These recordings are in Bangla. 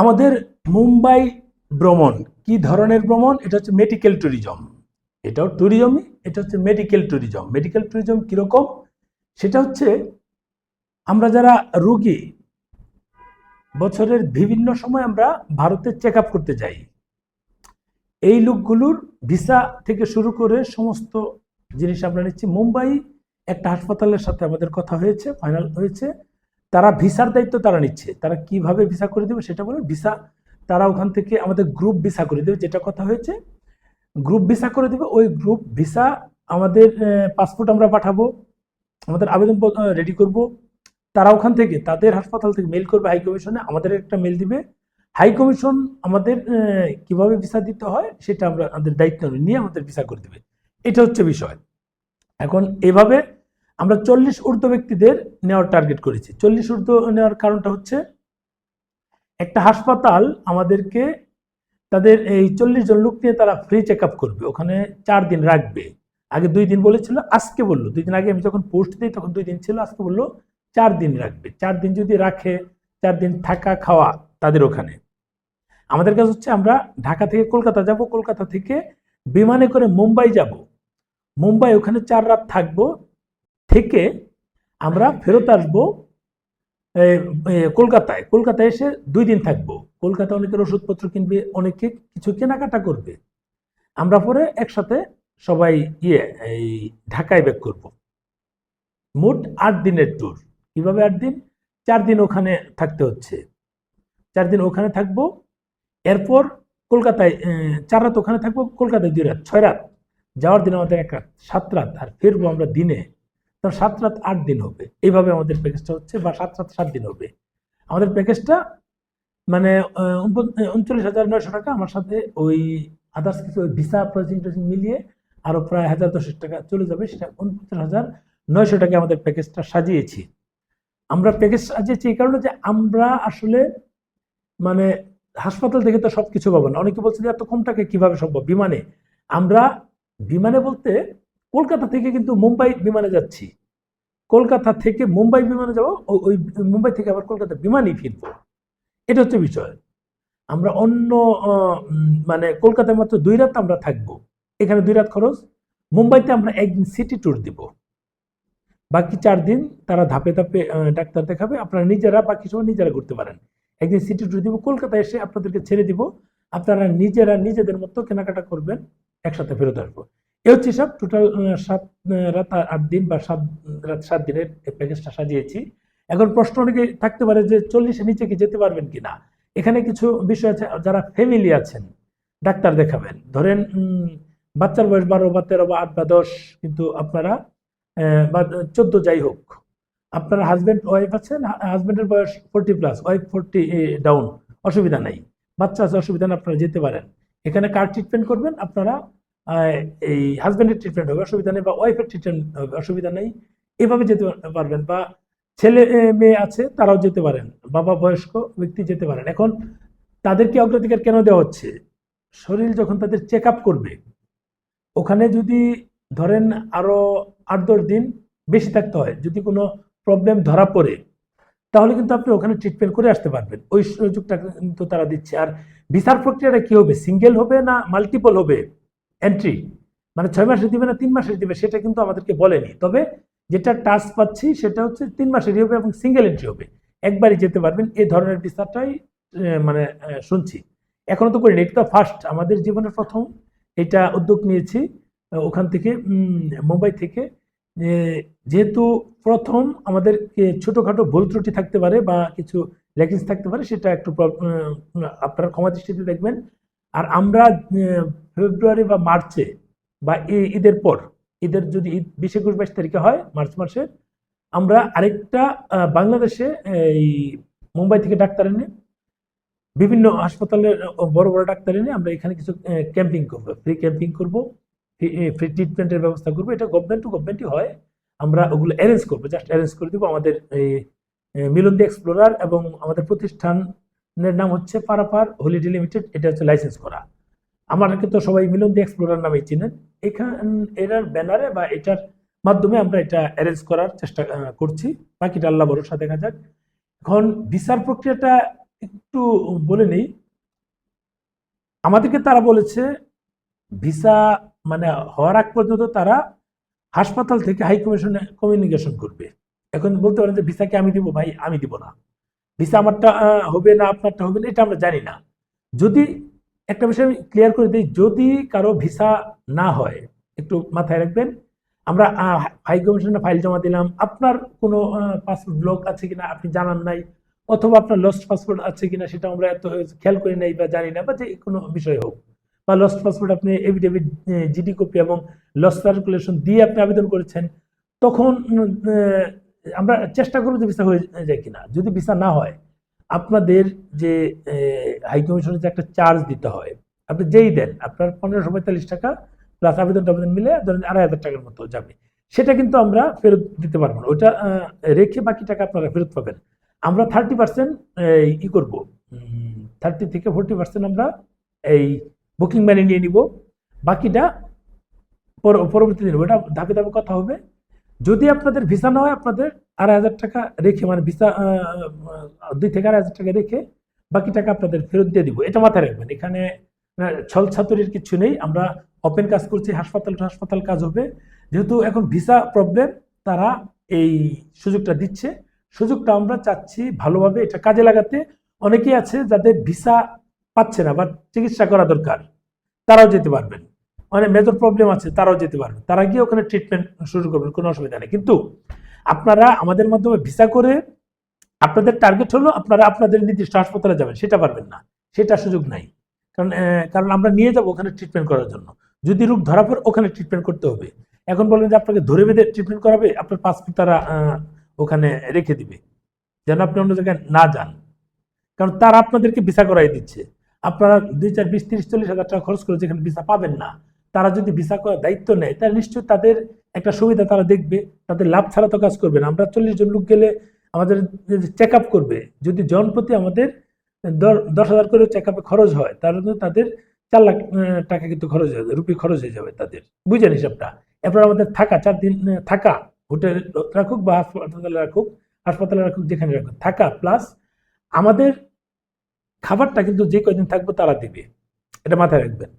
আমাদের মুম্বাই ভ্রমণ, কি ধরনের ভ্রমণ? এটা হচ্ছে মেডিকেল ট্যুরিজম এটাও ট্যুরিজমই এটা হচ্ছে মেডিকেল ট্যুরিজম মেডিকেল ট্যুরিজম কীরকম? সেটা হচ্ছে আমরা যারা রুগী, বছরের বিভিন্ন সময় আমরা ভারতে চেক করতে যাই। এই লোকগুলোর ভিসা থেকে শুরু করে সমস্ত জিনিস আমরা নিচ্ছি। মুম্বাই একটা হাসপাতালের সাথে আমাদের কথা হয়েছে ফাইনাল হয়েছে। তারা ভিসার দায়িত্ব তারা নিচ্ছে। তারা কীভাবে ভিসা করে দেবে সেটা বলে ভিসা, তারা ওখান থেকে আমাদের গ্রুপ ভিসা করে দেবে। যেটা কথা হয়েছে গ্রুপ ভিসা করে দেবে। ওই গ্রুপ ভিসা আমাদের পাসপোর্ট আমরা পাঠাবো, আমাদের আবেদন রেডি করব। তারা ওখান থেকে, তাদের হাসপাতাল থেকে মেল করবে হাই কমিশনে আমাদের একটা মেল দিবে। হাই কমিশন আমাদের কীভাবে ভিসা দিতে হয় সেটা আমরা, আমাদের দায়িত্ব নিয়ে আমাদের ভিসা করে দেবে। এটা হচ্ছে বিষয়। এখন এভাবে আমরা চল্লিশ ঊর্ধ্ব ব্যক্তিদের নেওয়ার টার্গেট করেছি। চল্লিশ ঊর্ধ্ব নেওয়ার কারণটা হচ্ছে, একটা হাসপাতাল আমাদেরকে তাদের এই চল্লিশ জন লোক নিয়ে তারা ফ্রি চেক করবে। ওখানে চার দিন রাখবে। আগে দুই দিন বলেছিল, আজকে বলল। দুই দিন আগে আমি যখন পোস্ট দিই তখন দুই দিন ছিল, আজকে বলল চার দিন রাখবে। চার দিন যদি রাখে, চার দিন থাকা খাওয়া তাদের ওখানে। আমাদের কাছে হচ্ছে আমরা ঢাকা থেকে কলকাতা যাব, কলকাতা থেকে বিমানে করে মুম্বাই যাব। মুম্বাই ওখানে চার রাত থাকব। থেকে আমরা ফেরত আসব কলকাতায়। কলকাতায় এসে দুই দিন থাকব। কলকাতা অনেকের ওষুধপত্র কিনবে অনেকে কিছু কেনাকাটা করবে। আমরা পরে একসাথে সবাই ইয়ে এই ঢাকায় ব্যাক করব। মোট আট দিনের ট্যুর কীভাবে আট দিন? চার দিন ওখানে থাকতে হচ্ছে। চার দিন ওখানে থাকব। এরপর কলকাতায় চার রাত ওখানে থাকব। কলকাতায় দুই রাত ছয় রাত। যাওয়ার দিন আমাদের এক রাত সাত রাত। আর ফিরবো আমরা দিনে। তো সাত রাত আট দিন হবে। এইভাবে আমাদের প্যাকেজটা হচ্ছে, বা সাত রাত সাত দিন হবে। আমাদের প্যাকেজটা মানে উনচল্লিশ হাজার নয়শো টাকা। আমার সাথে ওই আদার্স কিছু ওই ভিসা প্রসেসিং টসিং মিলিয়ে আরও প্রায় হাজার দশেক টাকা চলে যাবে। সেটা উনপঞ্চাশ হাজার নয়শো টাকা আমাদের প্যাকেজটা সাজিয়েছি। আমরা প্যাকেজ সাজিয়েছি এই কারণে যে আমরা আসলে মানে হাসপাতাল থেকে তো সব কিছু পাবো না। অনেকে বলছে যে, এত কম টাকায় কীভাবে সম্ভব? বিমানে। আমরা বিমানে বলতে কলকাতা থেকে কিন্তু মুম্বাই বিমানে যাচ্ছি। কলকাতা থেকে মুম্বাই বিমানে যাব ওই মুম্বাই থেকে আবার কলকাতা বিমানই ফিরবো। এটা হচ্ছে বিষয়। আমরা অন্য মানে কলকাতায় মাত্র দুই রাত আমরা থাকব। এখানে দুই রাত খরচ। মুম্বাইতে আমরা একদিন সিটি ট্যুর দিব। বাকি চার দিন তারা ধাপে ধাপে ডাক্তার দেখাবে। আপনারা নিজেরা, বাকি সময় নিজেরা করতে পারেন। একদিন সিটি ট্যুর দিব, কলকাতায় এসে আপনাদেরকে ছেড়ে দিব। আপনারা নিজেরা নিজেদের মতো কেনাকাটা করবেন, একসাথে ফেরত আসব। এ হচ্ছে সব টোটাল সাত রাত আট দিন বা সাত, রাত সাত দিনের প্যাকেজটা সাজিয়েছি। এখন প্রশ্ন অনেকে থাকতে পারে যে চল্লিশের নিচে কি যেতে পারবেন কিনা? এখানে কিছু বিষয় আছে, যারা ফ্যামিলি আছেন, ডাক্তার দেখাবেন। ধরেন বাচ্চার বয়স বারো বা তেরো বা আট বা দশ, কিন্তু আপনারা বা চোদ্দ যাই হোক, আপনার হাজব্যান্ড ওয়াইফ আছেন হাজব্যান্ডের বয়স forty plus wife forty down অসুবিধা নাই। বাচ্চা আছে, অসুবিধা নেই, আপনারা যেতে পারেন। এখানে কার ট্রিটমেন্ট করবেন? আপনারা এই হাজব্যান্ডের ট্রিটমেন্ট হবে, অসুবিধা নেই বা ওয়াইফের ট্রিটমেন্ট হবে, অসুবিধা নেই, এভাবে যেতে পারবেন বা ছেলে মেয়ে আছে, তারাও যেতে পারেন, বাবা বয়স্ক ব্যক্তি যেতে পারেন। এখন তাদেরকে অগ্রাধিকার কেন দেওয়া হচ্ছে? শরীর যখন তাদের চেক আপ করবে, ওখানে যদি ধরেন আরও আট দশ দিন বেশি থাকতে হয়, যদি কোনো প্রবলেম ধরা পড়ে, তাহলে কিন্তু আপনি ওখানে ট্রিটমেন্ট করে আসতে পারবেন। ওই সুযোগটা কিন্তু তারা দিচ্ছে। আর ভিসার প্রক্রিয়াটা কি হবে? সিঙ্গেল হবে না মাল্টিপল হবে? এন্ট্রি মানে ছয় মাসে দিবে না তিন মাসে দিবে সেটা কিন্তু আমাদেরকে বলেনি। তবে যেটা টাচ পাচ্ছি সেটা হচ্ছে তিন মাসেরই হবে এবং সিঙ্গেল এন্ট্রি হবে। একবারই যেতে পারবেন এই ধরনের আহ, মানে শুনছি। এখনও তো করিনি এটা ফার্স্ট আমাদের জীবনের প্রথম। এটা উদ্যোগ নিয়েছি ওখান থেকে মুম্বাই থেকে। যেহেতু প্রথম আমাদের ছোটোখাটো ভুল ত্রুটি থাকতে পারে বা কিছু ল্যাকিংস থাকতে পারে সেটা একটু আপনারা ক্ষমা দৃষ্টিতে দেখবেন। আর আমরা ফেব্রুয়ারি বা মার্চে বা ঈদের পর, ঈদের যদি ঈদ বিশ একুশ বাইশ তারিখে হয়, মার্চ মাসে, আমরা আরেকটা বাংলাদেশে, এই মুম্বাই থেকে ডাক্তার এনে, বিভিন্ন হাসপাতালের বড় বড় ডাক্তার এনে আমরা এখানে কিছু ক্যাম্পিং করব। ফ্রি ক্যাম্পিং করব, ফ্রি ট্রিটমেন্টের ব্যবস্থা করব। এটা গভর্নমেন্ট টু গভর্নমেন্টই হয়। আমরা ওগুলো অ্যারেঞ্জ করব। জাস্ট অ্যারেঞ্জ করে দেবো। আমাদের এই মিলন্দি এক্সপ্লোরার এবং আমাদের প্রতিষ্ঠানের নাম হচ্ছে পারাপার হলিডে লিমিটেড। এটা হচ্ছে লাইসেন্স করা। আমাদেরকে তো সবাই মিলন্দি এক্সপ্লোরার নামে চিনেন। এখান এটার ব্যানারে বা এটার মাধ্যমে আমরা এটা অ্যারেঞ্জ করার চেষ্টা করছি। বাকিটা আল্লাহ ভরসা, দেখা যাক। এখন ভিসার প্রক্রিয়াটা একটু বলে নেই। আমাদেরকে তারা বলেছে, ভিসা মানে হওয়ার আগ পর্যন্ত তারা হাসপাতাল থেকে হাই কমিশনে কমিউনিকেশন করবে। এখন বলতে পারেন যে ভিসাকে আমি দিব, ভাই, আমি দিব না। ভিসা আমারটা হবে না, আপনারটা হবে না, এটা আমরা জানি না। যদি একটা বিষয় আমি ক্লিয়ার করে দিই, যদি কারও ভিসা না হয়, একটু মাথায় রাখবেন। আমরা হাই কমিশনে ফাইল জমা দিলাম। আপনার কোনো পাসপোর্ট ব্লক আছে কিনা আপনি জানান নাই, অথবা আপনার লস্ট পাসপোর্ট আছে কিনা সেটা আমরা এত খেয়াল করি নাই বা জানি না, বা যে কোনো বিষয় হোক। বা লস্ট পাসপোর্ট আপনি এভিডেভিট জিডি কপি এবং লস্ট সার্কুলেশন দিয়ে আপনি আবেদন করেছেন, তখন আমরা চেষ্টা করব যে ভিসা হয়ে যায় কিনা। যদি ভিসা না হয়, আপনাদের যে হাই কমিশনের যে একটা চার্জ দিতে হয়। আপনি যেই দেন, আপনার পনেরোশো পঁয়তাল্লিশ টাকা প্লাস আবেদন টাবেদন মিলে ধরেন আড়াই হাজার টাকার মতো যাবে। সেটা কিন্তু আমরা ফেরত দিতে পারব না। ওইটা রেখে বাকি টাকা আপনারা ফেরত পাবেন। আমরা থার্টি পার্সেন্ট ই করব। থার্টি থেকে ফোরটি পার্সেন্ট আমরা এই বুকিং মানি নিয়ে নিব। বাকিটা পর- পরবর্তী দিন ওটা ধাপে ধাপে কথা হবে। যদি আপনাদের ভিসা না হয়, আপনাদের আড়াই হাজার টাকা রেখে মানে ভিসা দুই থেকে আড়াই হাজার টাকা রেখে বাকি টাকা আপনাদের ফেরত দিয়ে দিব। এটা মাথায় রাখবেন। এখানে ছল ছাতুরির কিছু নেই। আমরা ওপেন কাজ করছি, হাসপাতাল হাসপাতাল কাজ হবে। যেহেতু এখন ভিসা প্রবলেম তারা এই সুযোগটা দিচ্ছে। সুযোগটা আমরা চাচ্ছি ভালোভাবে এটা কাজে লাগাতে। অনেকেই আছে যাদের ভিসা পাচ্ছে না বা চিকিৎসা করা দরকার, তারাও যেতে পারবেন। মানে মেজর প্রবলেম আছে, তারাও যেতে পারবেন। তারা গিয়ে ওখানে ট্রিটমেন্ট শুরু করবেন, কোনো অসুবিধা নেই। কিন্তু আপনারা আমাদের মাধ্যমে ভিসা করে আপনাদের টার্গেট হলো আপনারা আপনাদের নির্দিষ্ট হাসপাতালে যাবেন, সেটা পারবেন না। সেটা সুযোগ নাই। কারণ কারণ আমরা নিয়ে যাব ওখানে ট্রিটমেন্ট করার জন্য। যদি রোগ ধরা পড়ে, ওখানে ট্রিটমেন্ট করতে হবে। এখন বলবেন যে আপনাকে ধরে বেঁধে ট্রিটমেন্ট করাবে, আপনার পাসপোর্ট তারা ওখানে রেখে দিবে। যেন আপনি অন্য জায়গায় না যান। কারণ তারা আপনাদেরকে ভিসা করাই দিচ্ছে। আপনারা দুই চার, বিশ, তিরিশ, চল্লিশ হাজার টাকা খরচ করে যেখানে ভিসা পাবেন না, তারা যদি ভিসা করার দায়িত্ব নেয়, তাহলে নিশ্চয়ই তাদের একটা সুবিধা তারা দেখবে। তাদের লাভ ছাড়া তো কাজ করবে না। আমরা চল্লিশ জন লোক গেলে আমাদের চেক আপ করবে, যদি জন প্রতি আমাদের দশ হাজার করে চেক আপে খরচ হয়, তাহলে কিন্তু তাদের চার লাখ টাকা কিন্তু খরচ হয়ে যাবে, রুপি খরচ হয়ে যাবে তাদের। বুঝেন হিসাবটা? এরপর আমাদের থাকা, চার দিন থাকা, হোটেল রাখুক বা হাসপাতালে রাখুক হাসপাতালে রাখুক, যেখানে রাখুক, থাকা প্লাস আমাদের খাবারটা কিন্তু যে কয়দিন থাকব তারা দিবে। এটা মাথায় রাখবেন।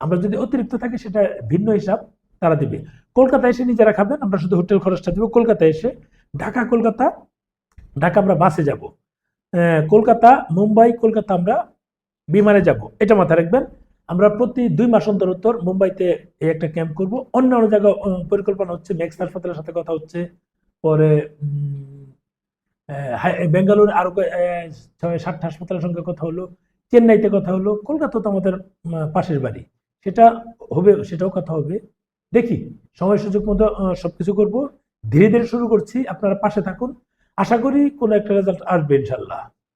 আমরা যদি অতিরিক্ত থাকি, সেটা ভিন্ন হিসাব, তারা দিবে। কলকাতায় এসে নিজেরা খাবেন, আমরা শুধু হোটেল খরচটা দিব। কলকাতায় এসে, ঢাকা, কলকাতা ঢাকা আমরা বাসে যাব। কলকাতা, মুম্বাই, কলকাতা আমরা বিমানে যাব। এটা মাথায় রাখবেন। আমরা প্রতি দুই মাস অন্তর অন্তর মুম্বাইতে এই একটা ক্যাম্প করব। অন্য অন্য জায়গায় পরিকল্পনা হচ্ছে ম্যাক্স হাসপাতালের সাথে কথা হচ্ছে। পরে বেঙ্গালুরু আরও ছয় সাতটা হাসপাতালের সঙ্গে কথা হলো। চেন্নাইতে কথা হলো। কলকাতা তো আমাদের পাশের বাড়ি। সেটা হবে, সেটাও কথা হবে। দেখি, সময় সুযোগ মতো সবকিছু করব। ধীরে ধীরে শুরু করছি। আপনারা পাশে থাকুন। আশা করি কোনো একটা রেজাল্ট আসবে ইনশাল্লাহ।